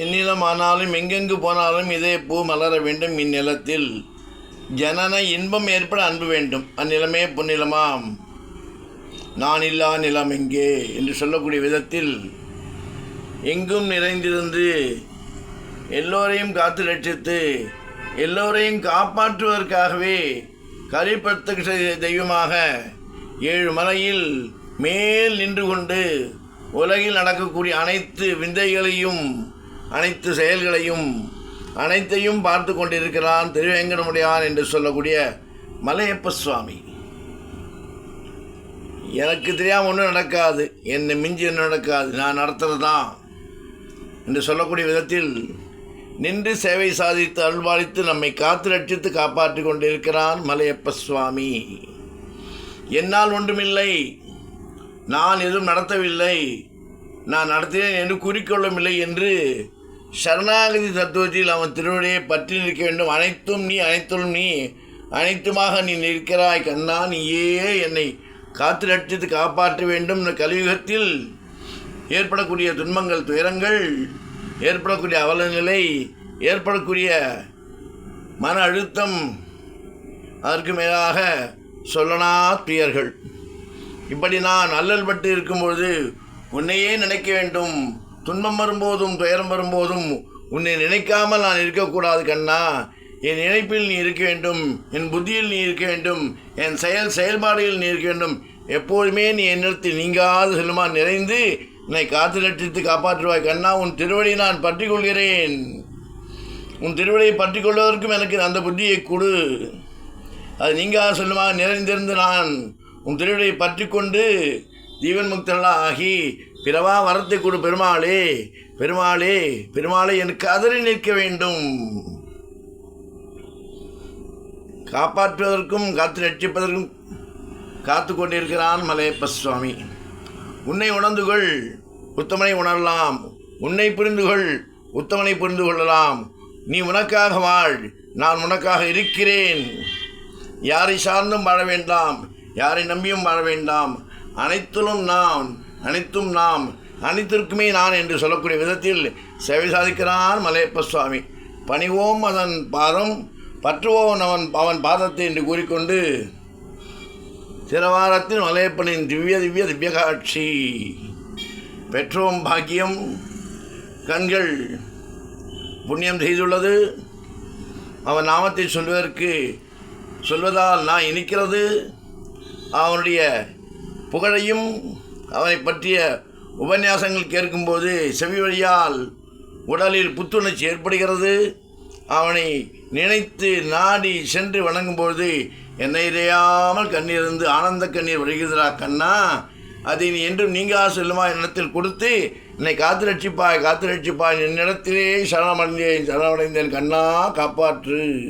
எந்நிலமானாலும் எங்கெங்கு போனாலும் இதே பூ மலர வேண்டும் இந்நிலத்தில். ஜனன இன்பம் ஏற்பட அன்பு வேண்டும். அந்நிலமே பொன்னிலமாம் நான் இல்லா நிலம் எங்கே? என்று சொல்லக்கூடிய விதத்தில் எங்கும் நிறைந்திருந்து எல்லோரையும் காத்து ரட்சித்து எல்லோரையும் காப்பாற்றுவதற்காகவே கரிப்பத்த தெய்வமாக ஏழு மலையில் மேல் நின்று கொண்டு உலகில் நடக்கக்கூடிய அனைத்து விந்தைகளையும் அனைத்து செயல்களையும் அனைத்தையும் பார்த்து கொண்டிருக்கிறான் திருவேங்கடமுடியான் என்று சொல்லக்கூடிய மலையப்ப சுவாமி. எனக்கு தெரியாமல் ஒன்றும் நடக்காது. என்னை மிஞ்சி என்ன நடக்காது. நான் நடத்துகிறது தான் என்று சொல்லக்கூடிய விதத்தில் நின்று சேவை சாதித்து அல்வாளித்து நம்மை காத்து ரட்சித்து காப்பாற்றி கொண்டிருக்கிறான் மலையப்ப சுவாமி. என்னால் ஒன்றுமில்லை. நான் எதுவும் நடத்தவில்லை. நான் நடத்தினேன் என்று கூறிக்கொள்ளவில்லை என்று சரணாகதி தத்துவத்தில் அவன் திருவடியை பற்றி நிற்க வேண்டும். அனைத்தும் நீ அனைத்தும் நீ அனைத்துமாக நீ நிற்கிறாய் கண்ணா நீயே என்னை காத்து ரட்சித்து காப்பாற்ற வேண்டும். இந்த கலியுகத்தில் ஏற்படக்கூடிய துன்பங்கள் துயரங்கள் ஏற்படக்கூடிய அவலநிலை ஏற்படக்கூடிய மன அழுத்தம் அதற்கு மேலாக சொல்லனா துயர்கள். இப்படி நான் அல்லல் பட்டு இருக்கும்பொழுது உன்னையே நினைக்க வேண்டும். துன்பம் வரும்போதும் துயரம் வரும்போதும் உன்னை நினைக்காமல் நான் இருக்கக்கூடாது கண்ணா. என் நினைப்பில் நீ இருக்க வேண்டும் என் புத்தியில் நீ இருக்க வேண்டும் என் செயல் செயல்பாடுகளில் நீ இருக்க வேண்டும். எப்போதுமே நீ என்னிடத்தில் நீங்காது செல்லுமா? நிறைந்து என்னை காத்து ரட்சித்து காப்பாற்றுவாய் கண்ணா. உன் திருவடி நான் பற்றி கொள்கிறேன் உன் திருவடியை பற்றி கொள்வதற்கும் எனக்கு அந்த புத்தியை கொடு. அது நீங்காத செல்லுமா? நிறைந்திருந்து நான் உன் திருவடியை பற்றி கொண்டு ஜீவன் முக்தனாக ஆகி பிறவா வரத்தை கொடு பெருமாளே பெருமாளே பெருமாளே எனக்கு கதறி நிற்க வேண்டும். காப்பாற்றுவதற்கும் காத்து ரட்சிப்பதற்கும் காத்து கொண்டிருக்கிறான் மலையப்ப சுவாமி. உன்னை உணர்ந்து கொள் உத்தமனை உணரலாம். உன்னை புரிந்து கொள் உத்தமனை புரிந்து கொள்ளலாம் நீ உனக்காக வாழ் நான் உனக்காக இருக்கிறேன். யாரை சார்ந்தும் வாழ வேண்டாம் யாரை நம்பியும் வாழ வேண்டாம். அனைத்திலும் நான் அனைத்தும் நாம் அனைத்திற்குமே நான் என்று சொல்லக்கூடிய விதத்தில் சேவை சாதிக்கிறான் மலையப்ப சுவாமி. பணிவோம் அதன் பாதம் பற்றுவோம் அவன் அவன் பாதத்தை என்று கூறிக்கொண்டு சிறவாரத்தின் மலையப்பனின் திவ்ய திவ்ய திவ்ய காட்சி. பெற்றோம் பாக்கியம் கண்கள் புண்ணியம் செய்துள்ளது. அவன் நாமத்தை சொல்வதற்கு சொல்வதால் நான் இனிக்கிறது. அவனுடைய புகழையும் அவனை பற்றிய உபன்யாசங்கள் கேட்கும்போது செவி வழியால் உடலில் புத்துணர்ச்சி ஏற்படுகிறது. அவனை நினைத்து நாடி சென்று வணங்கும்போது என்னை இறையாமல் கண்ணீர் ஆனந்த கண்ணீர் வருகிறதா கண்ணா? அதை நீ என்றும் நீங்கா செல்லுமா? என்னிடத்தில் கொடுத்து என்னை காத்து ரட்சிப்பாய் காத்து ரட்சிப்பாய். என்னிடத்திலே சரணமடைந்தேன் சரணமடைந்தேன் கண்ணா காப்பாற்று.